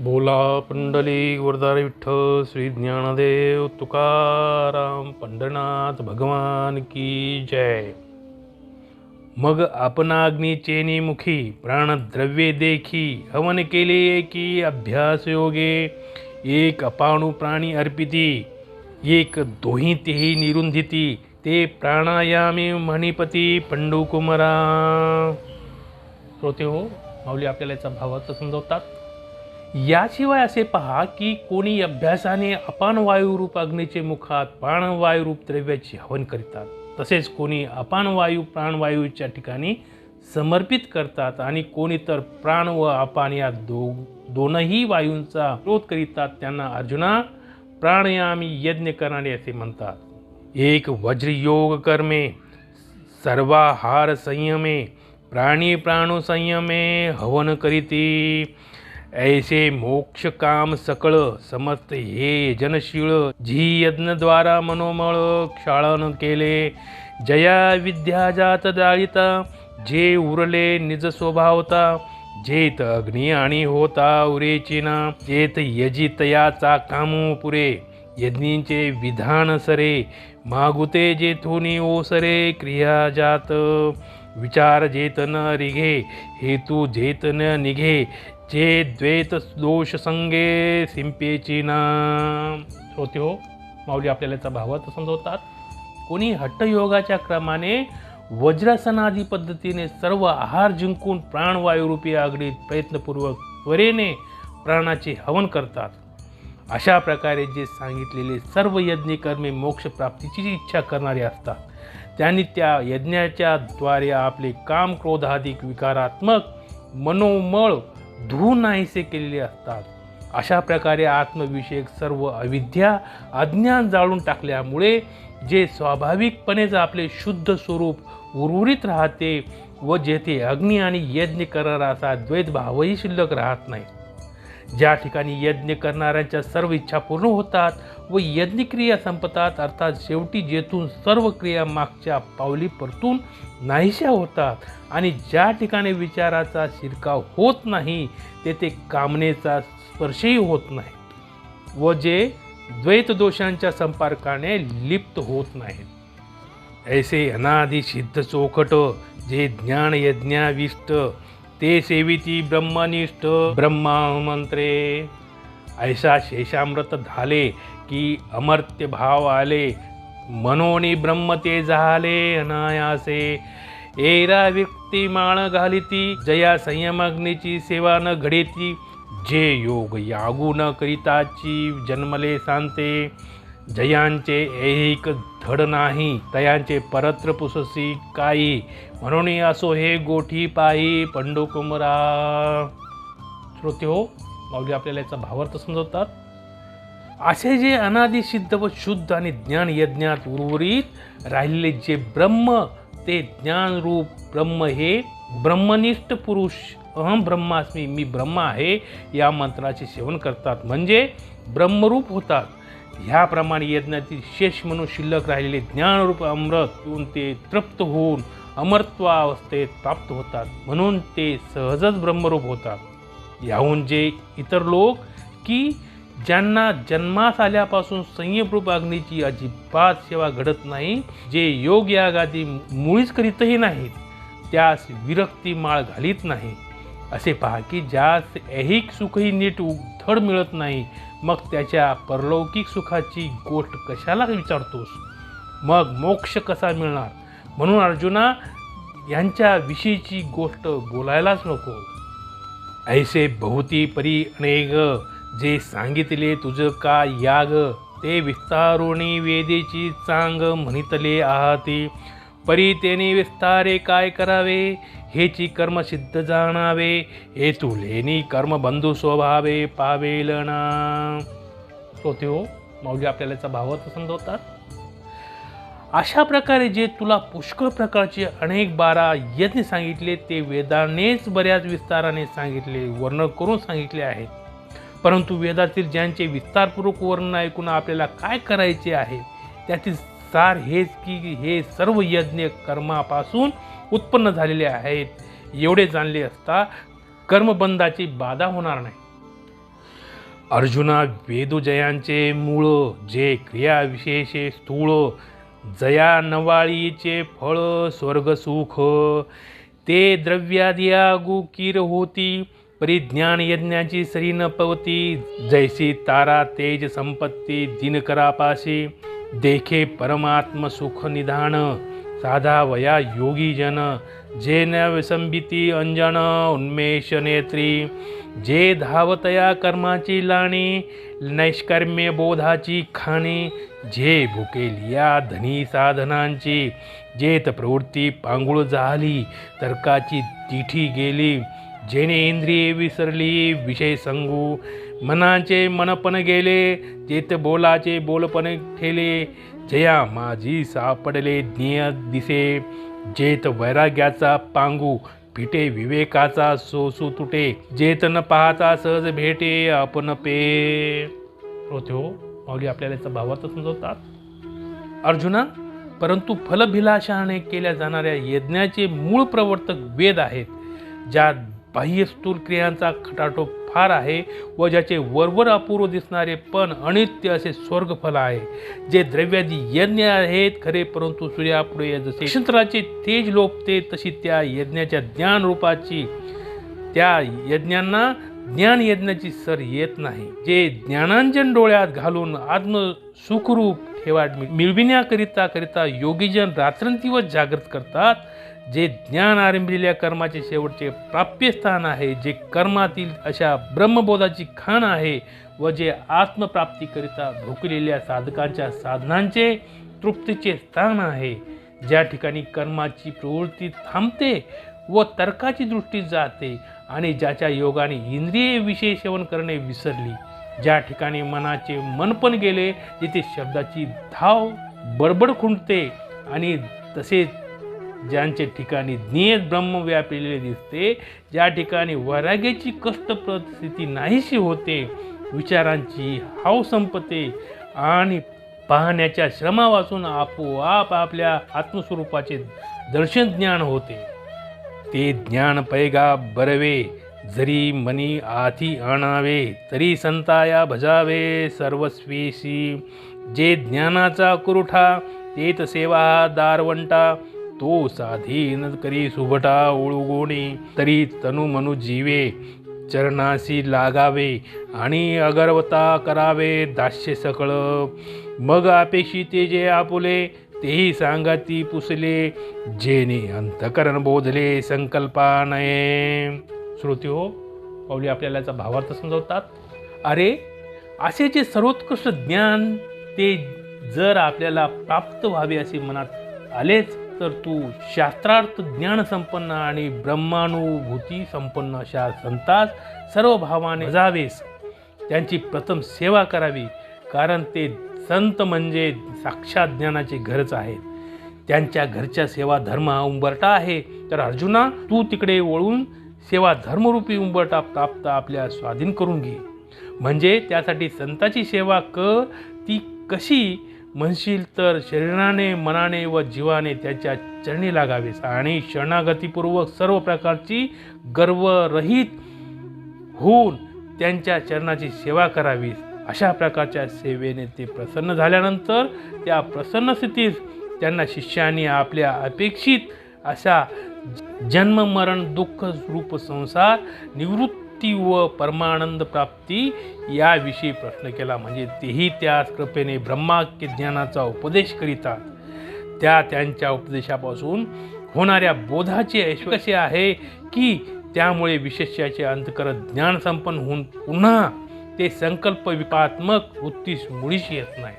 बोला पुंडली वरदार विठ्ठल श्री ज्ञानदेव तुकाराम पंढरनाथ भगवान की जय. मग आपण अग्नीचेनी मुखी प्राणद्रव्ये देखी हवन केले की अभ्यास योगे. एक अपाणू प्राणी अर्पिती एक दोही तेही निरुंधिती ते प्राणायामी मणिपती पंडुकुमरा. श्रोते हो माऊली आपल्याला याचा भावार्थ समजवतात. याशिवाय असे पहा की कोणी अभ्यासाने अपान वायुरूप अग्नीचे मुखात प्राणवायुरूप द्रव्याचे हवन करतात. तसेच कोणी अपान वायू प्राणवायूच्या ठिकाणी समर्पित करतात आणि कोणी तर प्राण व अपान या दो दोनही वायूंचा विरोध करीतात त्यांना अर्जुना प्राणायामी यज्ञ करणारे असे म्हणतात. एक वज्रयोग कर्मे सर्वाहार संयमे प्राणी प्राणू संयमे हवन करीती. ऐसे मोक्ष काम सकळ समस्त हे जनशीळ. जी यज्ञद्वारा मनोमळ क्षाळन केले. जया विद्या जात दाळिता जे उरले निज स्वभावता. जेत अग्नी आणि होता उरेचिना. जेत यजितयाचा कामू पुरे. यज्ञींचे विधान सरे. मागुते जेथुनी ओसरे क्रिया जात. विचार जेतन रिघे हेतू जेतन निघे जे द्वैत दोष संगे सिंपेची ना. श्रोते हो माऊली आपल्याला याचा भावार्थ समजवतात. कोणी हट्टयोगाच्या क्रमाने वज्रासनादी पद्धतीने सर्व आहार जिंकून प्राणवायुरूपी आगडीत प्रयत्नपूर्वक त्वरेने प्राणाचे हवन करतात. अशा प्रकारे जे सांगितलेले सर्व यज्ञ कर्मे मोक्षप्राप्तीची इच्छा करणारे असतात. त्यांनी त्या यज्ञाच्या द्वारे आपले काम क्रोधाधिक विकारात्मक मनोमळ धू नाहीसे केलेले असतात. अशा प्रकारे आत्मविषयक सर्व अविद्या अज्ञान जाळून टाकल्यामुळे जे स्वाभाविकपणेच आपले शुद्ध स्वरूप उर्वरित राहते व जेथे अग्नी आणि यज्ञ कराराचा असा द्वैतभावही शिल्लक राहत नाही. ज्या ठिकाणी यज्ञ करणाऱ्यांच्या सर्व इच्छा पूर्ण होतात व यज्ञक्रिया संपतात अर्थात शेवटी जेथून सर्व क्रिया मागच्या पावली परतून नाहीशा होतात. आणि ज्या ठिकाणी विचाराचा शिरकाव होत नाही तेथे कामनेचा स्पर्शही होत नाही व जे द्वैत दोषांच्या संपर्काने लिप्त होत नाहीत. ऐसे अनादि सिद्ध चोखट जे ज्ञान यज्ञाविष्ट ते सेविती ब्रह्मनिष्ठ ब्रह्मामंत्रे. ऐसा शेषामृत झाले की अमर्त्य भाव आले. मनोनी ब्रह्म ते झाले अनायासे. एरा व्यक्ती माळ घालिती जया संयमाग्नीची सेवा न घडेती. जे योग यागू न करिताची जन्मले सांते. जयांचे ऐहिक धड नाही तयांचे परत्र पुससी काही म्हणून असो हे गोठी पायी पंडुकुमरा. श्रोते हो माऊली आपल्याला याचा भावार्थ समजवतात. असे जे अनादि सिद्ध व शुद्ध आणि ज्ञान यज्ञात उर्वरित राहिलेले जे ब्रह्म ते ज्ञानरूप ब्रह्म हे ब्रह्मनिष्ठ पुरुष. अहम ब्रह्मास्मी मी ब्रह्म आहे या मंत्राचे सेवन करतात. म्हणजे ब्रह्मरूप होतात. ह्याप्रमाणे यज्ञातील शेष म्हणून शिल्लक राहिलेले ज्ञानरूप अमृत पिऊन ते तृप्त होऊन अमरत्वावस्थेत प्राप्त होतात. म्हणून ते सहजच ब्रह्मरूप होतात. याहून जे इतर लोक की ज्यांना जन्मास आल्यापासून संयमरूप अग्नीची अजिबात सेवा घडत नाही जे योग यागादी मुळीच करीतही नाहीत त्यास विरक्ती माळ घालीत नाही असे पहा की ज्यास ऐहिक सुखही नीट उधड मिळत नाही मग त्याच्या परलौकिक सुखाची गोष्ट कशाला विचारतोस? मग मोक्ष कसा मिळणार? म्हणून अर्जुना यांच्या विषयीची गोष्ट बोलायलाच नको. ऐसे बहुती परी अनेक जे सांगितले तुझं का याग ते विस्तारुणी वेदेची चांग म्हणितले आहाती. परी तेने विस्तारे काय करावे? हेची कर्म सिद्ध जाणावे. हे तुलेनी कर्म बंधू स्वभावे पावेल ना श्रोते हो माऊली आपल्याला याचा भावार्थ समजवतात अशा प्रकारे जे तुला पुष्कळ प्रकारचे अनेक बारा यज्ञ सांगितले ते वेदानेच बऱ्याच विस्ताराने सांगितले वर्ण करून सांगितले आहेत. परंतु वेदातील ज्यांचे विस्तारपूर्वक वर्णन ऐकून आपल्याला काय करायचे आहे त्यातील सार हेच की हे सर्व यज्ञ कर्मापासून उत्पन्न झालेले आहेत. एवढे जाणले असता कर्मबंधाची बाधा होणार नाही. अर्जुना वेदुजयांचे मूळ जे क्रियाविशेषे स्थूळ जया नवाळीचे फळ स्वर्गसुख ते द्रव्यादियागुकीर होती परिज्ञान यज्ञाची सरी न पवती जैसी तारा तेज संपत्ती दिनकरापाशी देखे परमात्म सुख निधान साधा वया योगी जन जे न विसंबिती अंजन उन्मेष नेत्री. जे धावतया कर्माची लाणी नैष्कर्म्य बोधाची खाणी जे भुकेल या धनी साधनांची जेत प्रवृत्ती पांगुळ झाली तर्काची तिठी गेली जेने इंद्रिये विसरली विषय संगू मनाचे मनपण गेले जेत बोलाचे बोलपण ठेले. जया माझी सापडले ज्ञेय दिसे जेत वैराग्याचा पांगू पिटे विवेकाचा सोसू तुटे. जेत न पाहता सहज भेटे आपण पे. होते हो माऊली आपल्याला याचा भावात समजवतात. अर्जुना परंतु फलभिलाषाने केल्या जाणाऱ्या यज्ञाचे मूळ प्रवर्तक वेद आहेत ज्यात बाह्य स्थूल क्रियांचा खटाटोप फार आहे व ज्याचे वरवर अपूर्व दिसणारे पण अनित्य असे स्वर्गफल आहे जे द्रव्यादी यज्ञ आहेत खरे परंतु सूर्यापुढे जसे नक्षत्राचे तेज लोपते तशी त्या यज्ञाच्या ज्ञान रूपाची त्या यज्ञांना ज्ञान यज्ञाची सर येत नाही जे ज्ञानांजन डोळ्यात घालून आत्म सुखरूप ठेवा मिळविण्याकरिता करिता योगीजन रात्रंदिवस जागृत करतात जे ज्ञान आरंभिलेल्या कर्माचे शेवटचे प्राप्यस्थान आहे जे कर्मातील अशा ब्रह्मबोधाची खाण आहे व जे आत्मप्राप्तीकरिता भुकलेल्या साधकांच्या साधनांचे तृप्तीचे स्थान आहे ज्या ठिकाणी कर्माची प्रवृत्ती थांबते व तर्काची दृष्टी जाते आणि ज्याच्या योगाने इंद्रिय विषय सेवन करणे विसरली ज्या ठिकाणी मनाचे मन पण गेले तिथे शब्दाची धाव बडबड खुंटते आणि तसेच ज्यांचे ठिकाणी ज्ञेय ब्रह्म व्यापलेले दिसते ज्या ठिकाणी वैराग्याची कष्ट परिस्थिती नाहीशी होते विचारांची हाव संपते आणि पाहण्याच्या श्रमापासून आपोआप आपल्या आत्मस्वरूपाचे दर्शन ज्ञान होते. ते ज्ञान पैगा बरवे जरी मनी आधी आणावे तरी संताया भजावे सर्वस्वीशी. जे ज्ञानाचा कुरुठा तेत सेवा दारवंटा तो साधीन करी सुभटा ओळगोणी तरी तनु मनु जीवे चरणाशी लागावे आणि अगरवता करावे दास्य सकळ. मग अपेक्षित जे आपुले तेही सांगा ती पुसले जेने अंतकरण बोधले संकल्पानये. श्रोते हो पावली आपल्याला याचा भावार्थ समजवतात. अरे असे जे सर्वोत्कृष्ट ज्ञान ते जर आपल्याला प्राप्त व्हावे असे मनात आलेच तर तू शास्त्रार्थ ज्ञान संपन्न आणि ब्रह्मानुभूती संपन्न अशा संतास सर्व भावाने जावेस त्यांची प्रथम सेवा करावी कारण ते संत म्हणजे साक्षात ज्ञानाचे घरच आहेत. त्यांच्या घरच्या सेवा धर्म हा उंबरटा आहे. तर अर्जुना तू तिकडे वळून सेवा धर्मरूपी उंबरटा प्राप्त आपल्या स्वाधीन करून घे. म्हणजे त्यासाठी संताची सेवा क ती कशी म्हणशील तर शरीराने मनाने व जीवाने त्याच्या चरणी लागावेस आणि शरणागतीपूर्वक सर्व प्रकारची गर्वरहित होऊन त्यांच्या चरणाची सेवा करावीस. अशा प्रकारच्या सेवेने ते प्रसन्न झाल्यानंतर त्या प्रसन्न स्थितीत त्यांना शिष्याने आपल्या अपेक्षित अशा जन्ममरण दुःख रूप संसार निवृत्त व परमानंद प्राप्ती याविषयी प्रश्न केला. म्हणजे तेही त्याच कृपेने ब्रह्माक्य ज्ञानाचा उपदेश करीतात. त्या त्यांच्या उपदेशापासून होणाऱ्या बोधाचे ऐश्व कसे आहे की त्यामुळे विशेषाचे अंतकर ज्ञान संपन्न होऊन पुन्हा ते संकल्प विपात्मक वृत्तीस मुळीच येत नाही.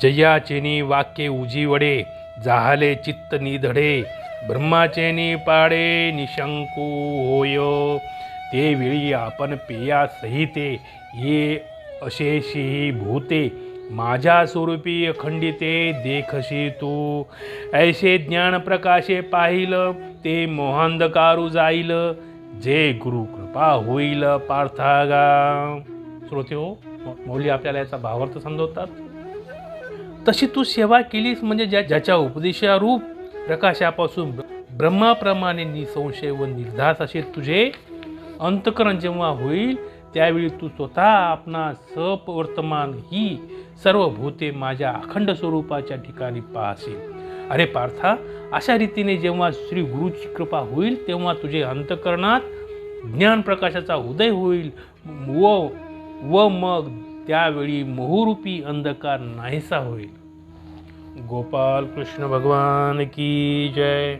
जयाचेनी वाक्ये उजीवडे जाहले चित्त निधडे ब्रह्माचेनी पाडे निशंकू होय. ते वेळी आपण पेया सहिते ये अशेषी भूते माझ्या स्वरूपी अखंडिते देखशी तू. ऐसे ज्ञान प्रकाशे पाहिलं ते मोहांधकारू जाईल जे गुरु कृपा होईल पार्थागा. श्रोते हो मौली आपल्याला याचा भावार्थ समजवतात. तशी तू सेवा केलीस म्हणजे ज्या ज्याच्या उपदेशारूप प्रकाशापासून ब्रह्माप्रमाणे निसंशय व निर्धास असे तुझे अंतकरण जेव्हा होईल त्यावेळी तू स्वतः आपणा सपवर्तमान ही सर्व भूते माझ्या अखंड स्वरूपाच्या ठिकाणी पाहशील. अरे पार्था अशा रीतीने जेव्हा श्री गुरुची कृपा होईल तेव्हा तुझे अंतकरणात ज्ञान प्रकाशाचा उदय होईल. व व मग त्यावेळी मोहरूपी अंधकार नाहीसा होईल. गोपाल कृष्ण भगवान की जय.